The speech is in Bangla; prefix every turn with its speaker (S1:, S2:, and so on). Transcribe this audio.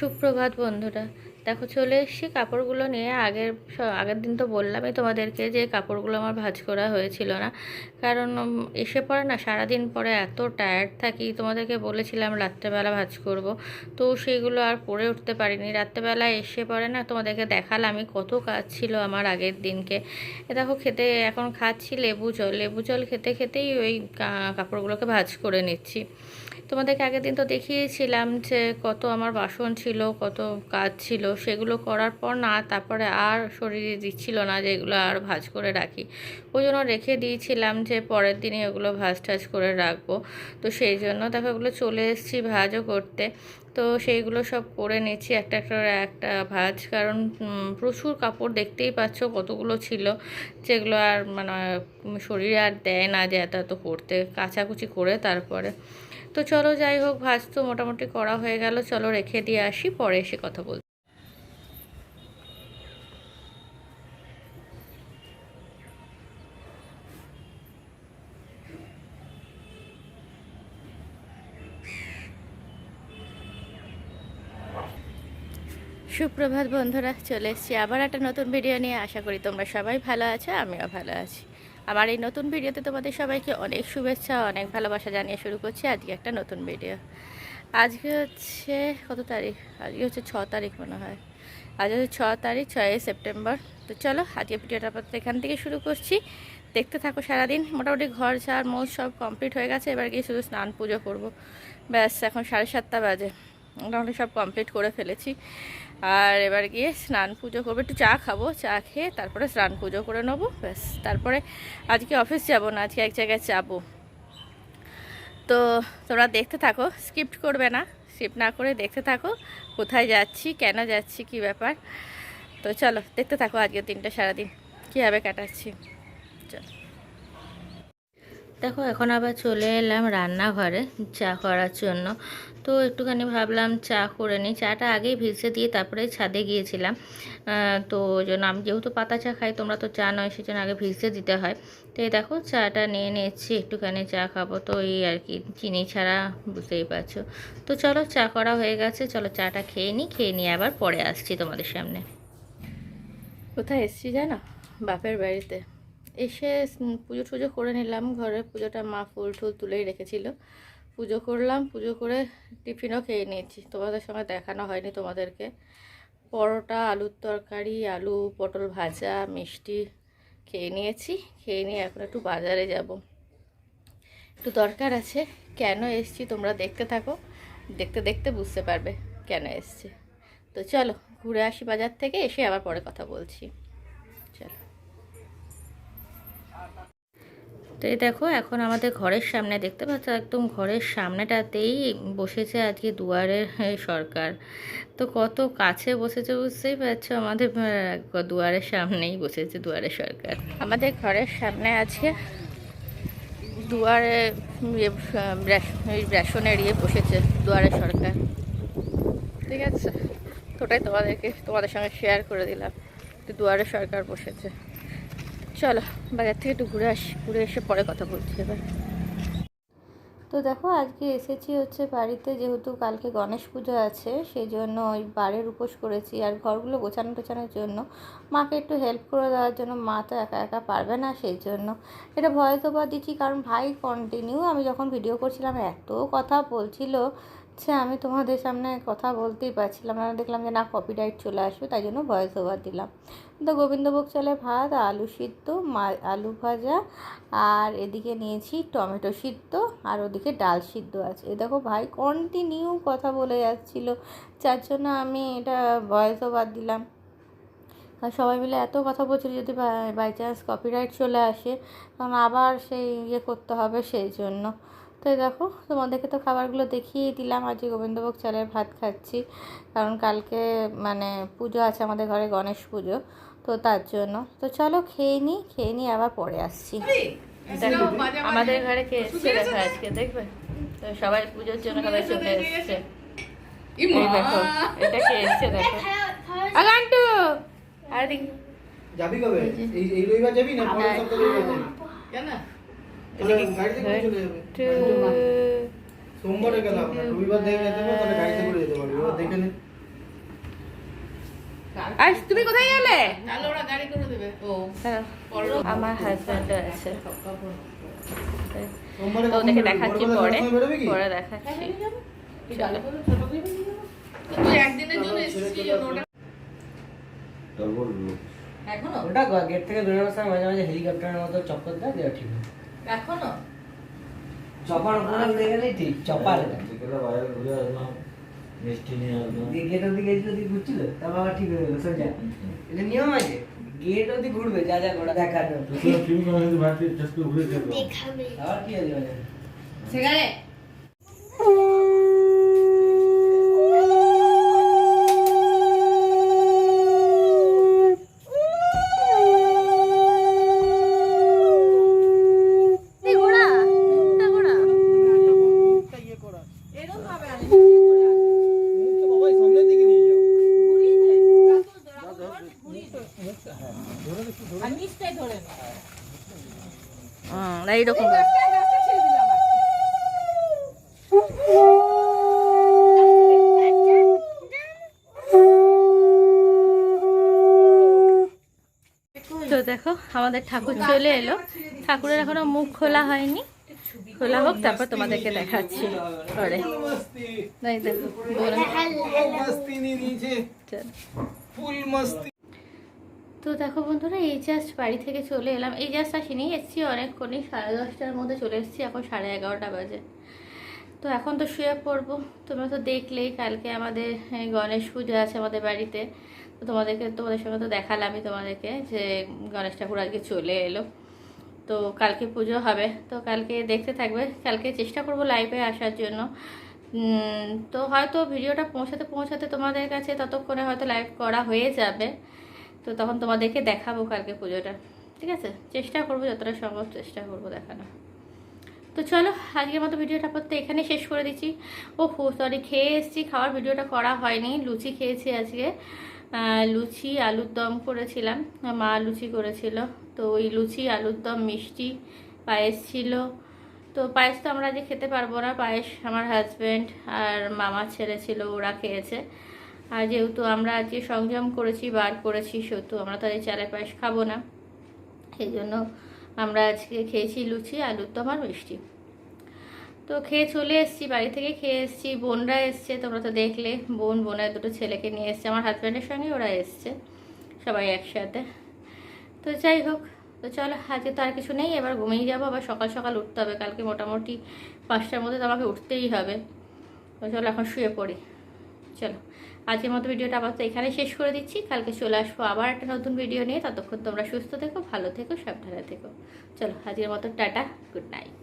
S1: সুপ্রভাত বন্ধুরা। দেখো, চলে এসেছি। কাপড়গুলো নিয়ে আগের আগের দিন তো বললামই তোমাদেরকে যে কাপড়গুলো আমার ভাজ করা হয়েছিল না। কারণ এসে পরে না সারাদিন পরে এত টায়ার্ড থাকি। তোমাদেরকে বলেছিলাম রাত্রেবেলা ভাজ করব। তো সেইগুলো আর পরে উঠতে পারিনি। রাত্রেবেলা এসে পরে না তোমাদেরকে দেখালাম আমি কত কাজ ছিল আমার আগের দিনকে। এ দেখো, খেতে এখন খাচ্ছি লেবু জল। লেবু জল খেতে খেতেই ওই কাপড়গুলোকে ভাজ করে নিচ্ছি। তোমাদেরকে আগের দিন তো দেখিয়েছিলাম যে কত আমার বাসন ছিল, কত কাজ ছিল সেগুলো করার পর না, তারপরে আর শরীরে দিচ্ছিল না যে এগুলো আর ভাজ করে রাখি। ওই জন্য রেখে দিয়েছিলাম যে পরের দিনে ওগুলো ভাজ টাজ করে রাখব। তো সেই জন্য দেখো ওগুলো চলে এসেছি ভাজও করতে। তো সেইগুলো সব করে নিচ্ছি। একটা একটা একটা ভাজ। কারণ প্রচুর কাপড় দেখতেই পাচ্ছ কতগুলো ছিল। যেগুলো আর মানে শরীরে আর দেয় না যে এত এত করতে। কাচাকুচি করে তারপরে। তো চলো যাই হোক, ভাজ তো মোটামুটি করা হয়ে গেল। চলো রেখে দিয়ে আসি। পরে এসে কথা বল সুপ্রভাত বন্ধুরা, চলে এসেছি আবার একটা নতুন ভিডিও নিয়ে। আশা করি তোমরা সবাই ভালো আছো, আমিও ভালো আছি। আমার এই নতুন ভিডিওতে তোমাদের সবাইকে অনেক শুভেচ্ছা, অনেক ভালোবাসা জানিয়ে শুরু করছি আজকে একটা নতুন ভিডিও আজকে হচ্ছে, কত তারিখ? আজকে হচ্ছে ছ তারিখ মনে হয়। আজ হচ্ছে ছ তারিখ ছয়ই সেপ্টেম্বর। তো চলো আজকে ভিডিওটা আপাতত এখান থেকে শুরু করছি। দেখতে থাকো সারাদিন, মোটামুটি ঘর, ঝাড় মোজ সব কমপ্লিট হয়ে গেছে। এবার গিয়ে শুধু স্নান, পুজো করব। ব্যাস, এখন সাড়ে সাতটা বাজে। মোটামুটি সব কমপ্লিট করে ফেলেছি। আর এবার গিয়ে স্নান পুজো করব, একটু চা খাব, চা খেয়ে তারপরে স্নান পুজো করে নেব, ব্যাস। তারপরে আজকে অফিস যাব না, আজকে এক জায়গায় যাব। তো তোমরা দেখতে থাকো, স্কিপ্ট করবে না স্কিপ না করে দেখতে থাকো, কোথায় যাচ্ছি, কেন যাচ্ছি, কি ব্যাপার। তো চলো, দেখতে থাকো আজকের দিনটা সারাদিন, কীভাবে কাটাচ্ছি। চলো। দেখো, এখন আবার চলে এলাম রান্নাঘরে চা করার জন্য। তো একটুখানি ভাবলাম চা করে নিই। চাটা আগেই ভিজে দিয়ে তারপরে ছাদে গিয়েছিলাম। তো জন্য আমি যেহেতু পাতা চা খাই, তোমরা তো চা নয় সেজন্য আগে ভিজতে দিতে হয়। তো এই দেখো, চাটা নিয়ে নিচ্ছি একটুখানি চা খাব। তো এই আর কি, চিনি ছাড়া বুঝতেই পারছ। তো চলো, চা করা হয়ে গেছে। চলো, চাটা খেয়ে নিই, খেয়ে নিয়ে আবার পরে আসছি তোমাদের সামনে। কোথায় এসছি জানো? বাপের বাড়িতে। এসে পুজো টুজো করে নিলাম। ঘরে পুজোটা মা ফুল টুল তুলেই রেখেছিল। পুজো করলাম, পুজো করে টিফিনও খেয়ে নিয়েছি। তোমাদের সঙ্গে দেখানো হয়নি তোমাদেরকে। পরোটা, আলুর তরকারি, আলু, পটল ভাজা, মিষ্টি খেয়ে নিয়েছি। খেয়ে নিয়ে এখন একটু বাজারে যাব। একটু দরকার আছে। কেন এসছি তোমরা দেখতে থাকো। দেখতে দেখতে বুঝতে পারবে কেন এসছি। তো চলো, ঘুরে আসি বাজার থেকে, এসে আবার পরে কথা বলছি চলো তো এই দেখো, এখন আমাদের ঘরের সামনে, দেখতে পাচ্ছ? একদম ঘরের সামনেটাতেই বসেছে আজকে দুয়ারের সরকার। তো কত কাছে বসেছে বুঝতেই পারছ? আমাদের দুয়ারের সামনেই বসেছে দুয়ারের সরকার। আমাদের ঘরের সামনে আছে দুয়ারে রেশনের ইয়ে বসেছে দুয়ারে সরকার। ঠিক আছে? তো ওটাই তোমাদেরকে, তোমাদের সঙ্গে শেয়ার করে দিলাম দুয়ারে সরকার বসেছে। চলো, বাজার থেকে একটু ঘুরে আসি, ঘুরে এসে পরে কথা বলছি এবার। তো দেখো, আজকে এসেছি হচ্ছে বাড়িতে, যেহেতু কালকে গণেশ পুজো আছে সেই জন্য ওই বাড়ির উপোস করেছি। আর ঘরগুলো গোছানো টোছানোর জন্য মাকে একটু হেল্প করে দেওয়ার জন্য মা তো একা একা পারবে না সেই জন্য এটা ভয়েস ওভার দিচ্ছি, কারণ ভাই কন্টিনিউ আমি যখন ভিডিও করছিলাম, এত কথা বলছিল যে আমি তোমাদের সামনে কথা বলতেই পারছিলাম। না দেখলাম যে না কপিরাইট চলে আসবে, তাই জন্য ভয়েস ওভার দিলাম। তো গোবিন্দভোগ চালের ভাত, আলু সিদ্ধ, মা, আলু ভাজা, আর এদিকে নিয়েছি টমেটো সিদ্ধ, আর ওদিকে ডাল সিদ্ধ আছে। এ দেখো ভাই কন্টিনিউ কথা বলে যাচ্ছিল। যার জন্য আমি এটা ভয়েস ওভার দিলাম। আর সবাই মিলে এত কথা বলছিল যদি বাই চান্স কপিরাইট চলে আসে, তখন আবার সেই ইয়ে করতে হবে সেই জন্য। তো এই দেখো তোমাদেরকে তো খাবারগুলো দেখিয়েই দিলাম। আজকে গোবিন্দভোগ চালের ভাত খাচ্ছি। কারণ কালকে মানে পুজো আছে আমাদের ঘরে গণেশ পুজো। তো তার জন্য। তো চলো খেয়ে নিই খেয়ে নিই আবার পরে আসছি। দেখো আমাদের ঘরে কে এসছে? দেখো আজকে দেখবে? তো সবাই পুজোর জন্য সবাই চলে এসছে। এই দেখো এটা কে এসছে দেখো। আগান্টু আর দেখ।
S2: যাবি কবে? এই এই রবিবার যাবি না? পরের সপ্তাহে যাবি? তাহলে গাড়িতে করে চলে যাবে সোমবারে গেলাম রবিবার দেখে যেতে পারো তাহলে গাড়িতে করে যেতে পারবি। এবার দেখে নে।
S1: আর তুমি কোথায় গেলে?
S3: তাহলে ওরা গাড়ি করে দেবে। ও
S1: হ্যাঁ, আমার হাজব্যান্ড আছে। তো
S2: কখন
S1: ওদেরকে দেখাচ্ছি পরে? পরে দেখাচ্ছি।
S3: তো ওটা এখনও?
S4: ওটা গেট থেকে বেরোনোর সময় মাঝে মাঝে হেলিকপ্টারের মতো চক্কর দেয় দেওয়া ঠিক আছে।
S3: এখনও?
S4: চপার উপরে গেলেই ঠিক চপার
S5: মিষ্টি নিয়ে আসব
S4: গেট অব্দি গেছিল তুই ঘুরছিল? তারপর বাবা ঠিক হয়ে গেলো সোজা। এটা নিয়ম আছে গেট অব্দি ঘুরবে যা যা ঘোরা দেখার। জন্য
S5: ফিল্ম করে ভারতীয় টেস্ট ঘুরে যাব
S4: আবার কি আছে
S3: সেখানে
S1: এইরকম তো দেখো আমাদের ঠাকুর চলে এলো। ঠাকুরের এখনও মুখ খোলা হয়নি। খোলা হোক তারপর তোমাদেরকে দেখাচ্ছি পরে। দেখো।
S2: ফুল মস্তি
S1: তো দেখো বন্ধুরা, এই জাস্ট বাড়ি থেকে চলে এলাম। এই জাস্ট আসিনি, এসছি অনেকক্ষণই, সাড়ে দশটার মধ্যে চলে এসেছি, এখন সাড়ে এগারোটা বাজে। তো এখন তো শুয়ে পড়ব। তোমরা তো দেখলেই কালকে আমাদের গণেশ পুজো আছে আমাদের বাড়িতে। তো তোমাদেরকে, তোমাদের সঙ্গে তো দেখালামই তোমাদেরকে যে গণেশ ঠাকুর আজকে চলে এলো। তো কালকে পুজো হবে। তো কালকে দেখতে থাকবে। কালকে চেষ্টা করব লাইভে আসার জন্য। তো হয়তো ভিডিওটা পৌঁছাতে পৌঁছাতে তোমাদের কাছে ততক্ষণে হয়তো লাইভ করা হয়ে যাবে। তো তখন তোমাদেরকে দেখাবো কালকে পুজোটা, ঠিক আছে? চেষ্টা করব, যতটা সম্ভব চেষ্টা করব দেখানো তো চলো, আজকের মতো ভিডিওটা আপাতত এখানে শেষ করে দিচ্ছি। ও হো সরি খেয়ে এসেছি, খাওয়ার ভিডিওটা করা হয়নি, লুচি খেয়েছি আজকে। লুচি, আলুর দম করেছিলাম, মা লুচি করেছিল। তো ওই লুচি, আলুর দম, মিষ্টি, পায়েস ছিল। তো পায়েস তো আমরা আজকে খেতে পারব না, পায়েস আমার হাজব্যান্ড আর মামার ছেলে ছিল, ওরা খেয়েছে। আর যেহেতু আমরা আজকে সংযম করেছি, বার করেছি, সেহেতু আমরা তো এই চালের পায়েস খাব না। সেই জন্য আমরা আজকে খেয়েছি লুচি, আলুর দম আর মিষ্টি। তো খেয়ে চলে এসেছি, বাড়ি থেকে খেয়ে এসেছি। বোনরা এসছে, তোমরা তো দেখলে। বোন, বোনের দুটো ছেলেকে নিয়ে এসছে। আমার হাজব্যান্ডের সঙ্গে ওরা এসছে, সবাই একসাথে। তো যাই হোক, তো চলো, আজকে তো আর কিছু নেই। এবার ঘুমিয়ে যাব, আবার সকাল সকাল উঠতে হবে। কালকে মোটামুটি পাঁচটার মধ্যে তো আমাকে উঠতেই হবে। তো চলো, এখন শুয়ে পড়ি। চলো। আজকের মতো ভিডিওটা আপাতত এখানে শেষ করে দিচ্ছি। কালকে চলে আসব আবার একটা নতুন ভিডিও নিয়ে। ততক্ষণ তোমরা সুস্থ থেকো, ভালো থেকো, সাবধানে থেকো। চলো, আজকের মতো টাটা, গুড নাইট।